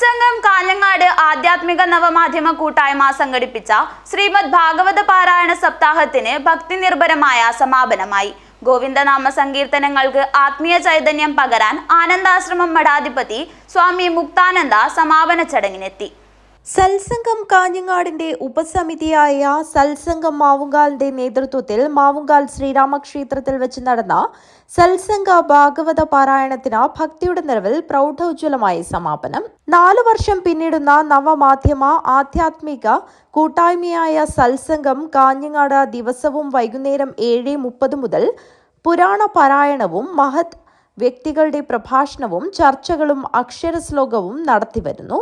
സത്സംഗം കാഞ്ഞങ്ങാട് ആധ്യാത്മിക നവമാധ്യമ കൂട്ടായ്മ സംഘടിപ്പിച്ച ശ്രീമദ് ഭാഗവത പാരായണ സപ്താഹത്തിന് ഭക്തി നിർഭരമായ സമാപനമായി. ഗോവിന്ദനാമ സങ്കീർത്തനങ്ങൾക്ക് ആത്മീയ ചൈതന്യം പകരാൻ ആനന്ദാശ്രമം മഠാധിപതി സ്വാമി മുക്താനന്ദ സമാപന ചടങ്ങിനെത്തി. സത്സംഗം കാഞ്ഞങ്ങാടിന്റെ ഉപസമിതിയായ സൽസംഗം മാവുങ്കാലിന്റെ നേതൃത്വത്തിൽ മാവുങ്കാൽ ശ്രീരാമക്ഷേത്രത്തിൽ വെച്ച് നടന്ന സൽസംഗ ഭാഗവത പാരായണത്തിന് ഭക്തിയുടെ നിറവിൽ പ്രൗഢോജ്വലമായ സമാപനം. നാലു വർഷം പിന്നിടുന്ന നവമാധ്യമ ആധ്യാത്മിക കൂട്ടായ്മയായ സൽസംഗം കാഞ്ഞങ്ങാട് ദിവസവും വൈകുന്നേരം ഏഴ് മുപ്പത് മുതൽ പുരാണ പാരായണവും മഹത് വ്യക്തികളുടെ പ്രഭാഷണവും ചർച്ചകളും അക്ഷരശ്ലോകവും നടത്തിവരുന്നു.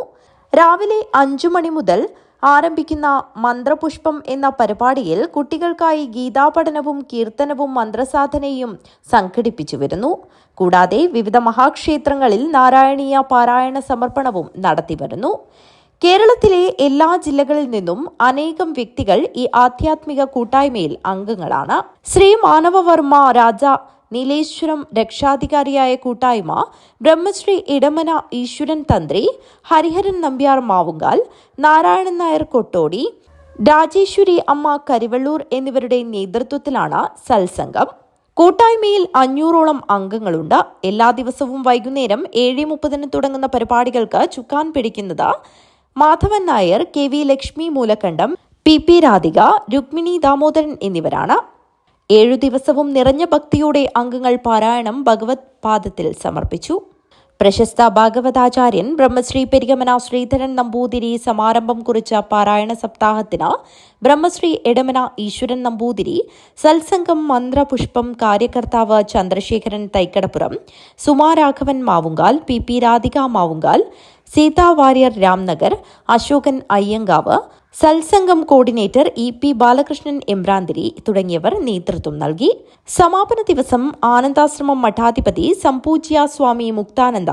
രാവിലെ അഞ്ചു മണി മുതൽ ആരംഭിക്കുന്ന മന്ത്രപുഷ്പം എന്ന പരിപാടിയിൽ കുട്ടികൾക്കായി ഗീതാപഠനവും കീർത്തനവും മന്ത്രസാധനയും സംഘടിപ്പിച്ചു വരുന്നു. കൂടാതെ വിവിധ മഹാക്ഷേത്രങ്ങളിൽ നാരായണീയ പാരായണ സമർപ്പണവും നടത്തിവരുന്നു കേരളത്തിലെ എല്ലാ ജില്ലകളിൽ നിന്നും അനേകം വ്യക്തികൾ ഈ ആധ്യാത്മിക കൂട്ടായ്മയിൽ അംഗങ്ങളാണ്. ശ്രീ മാനവവർമ്മ രാജ നീലേശ്വരം രക്ഷാധികാരിയായ കൂട്ടായ്മ ബ്രഹ്മശ്രീ ഇടമന ഈശ്വരൻ തന്ത്രി ഹരിഹരൻ നമ്പ്യാർ മാവുങ്കാൽ നാരായണൻ നായർ കൊട്ടോടി രാജേശ്വരി അമ്മ കരിവള്ളൂർ എന്നിവരുടെ നേതൃത്വത്തിലാണ് സത്സംഗം കൂട്ടായ്മയിൽ അഞ്ഞൂറോളം അംഗങ്ങളുണ്ട്. എല്ലാ ദിവസവും വൈകുന്നേരം ഏഴ് മുപ്പതിന് തുടങ്ങുന്ന പരിപാടികൾക്ക് ചുക്കാൻ പിടിക്കുന്നത് Madhavan Nair K V Lakshmi Moolakkandam P P Radhika Rukmini Damodaran എന്നിവരാണ്. ഏഴു ദിവസവും നിറഞ്ഞ ഭക്തിയോടെ അംഗങ്ങൾ പാരായണം ഭഗവത് പാദത്തിൽ സമർപ്പിച്ചു. പ്രശസ്ത ഭാഗവതാചാര്യൻ ബ്രഹ്മശ്രീ പെരിഗമന ശ്രീധരൻ നമ്പൂതിരി സമാരംഭം കുറിച്ച പാരായണ സപ്താഹത്തിന് ബ്രഹ്മശ്രീ എടമന ഈശ്വരൻ നമ്പൂതിരി സത്സംഗം മന്ത്രപുഷ്പം കാര്യകർത്താവ് Chandrasekharan Thaikkadappuram Sumaraghavan Mavungal P P Radhika Mavungal Seetha Warrier Ramnagar Ashokan Ayyankavu സൽസംഗം coordinator E P Balakrishnan Embranthiri തുടങ്ങിയവർ നേതൃത്വം നൽകി. സമാപന ദിവസം ആനന്ദാശ്രമം മഠാധിപതി സംപൂജ്യ സ്വാമി മുക്താനന്ദ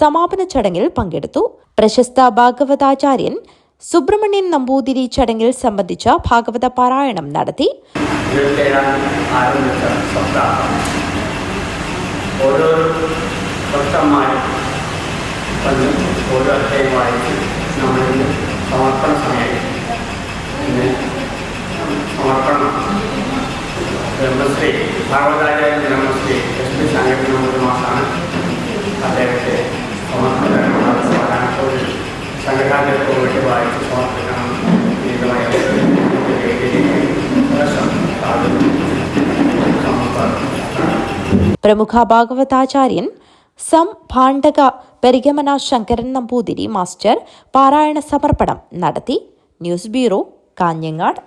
സമാപന ചടങ്ങിൽ പങ്കെടുത്തു. പ്രശസ്ത ഭാഗവതാചാര്യൻ സുബ്രഹ്മണ്യൻ നമ്പൂതിരി ചടങ്ങിൽ സംബന്ധിച്ച ഭാഗവത പാരായണം നടത്തി. ഇരുപത്തേഴാം ഓരോ അധ്യായം വായിച്ച് നമ്മളിന്ന് സമർപ്പണ സമയം പിന്നെ സമർപ്പണം. ബ്രഹ്മശ്രീ ഭാഗവതാചാര്യ ബ്രഹ്മശ്രീ പി സംഘടന മാസമാണ് അദ്ദേഹത്തെ സാധാരണത്തോട് സംഘടനകൾക്ക് വേണ്ടി വായിച്ച് സമർപ്പിക്കണം. സമർപ്പണം പ്രമുഖ ഭാഗവതാചാര്യൻ സം ഭാണ്ഡക പെരിഗമന ശങ്കരൻ നമ്പൂതിരി മാസ്റ്റർ പാരായണ സമർപ്പണം നടത്തി ന്യൂസ് ബ്യൂറോ കാഞ്ഞങ്ങാട്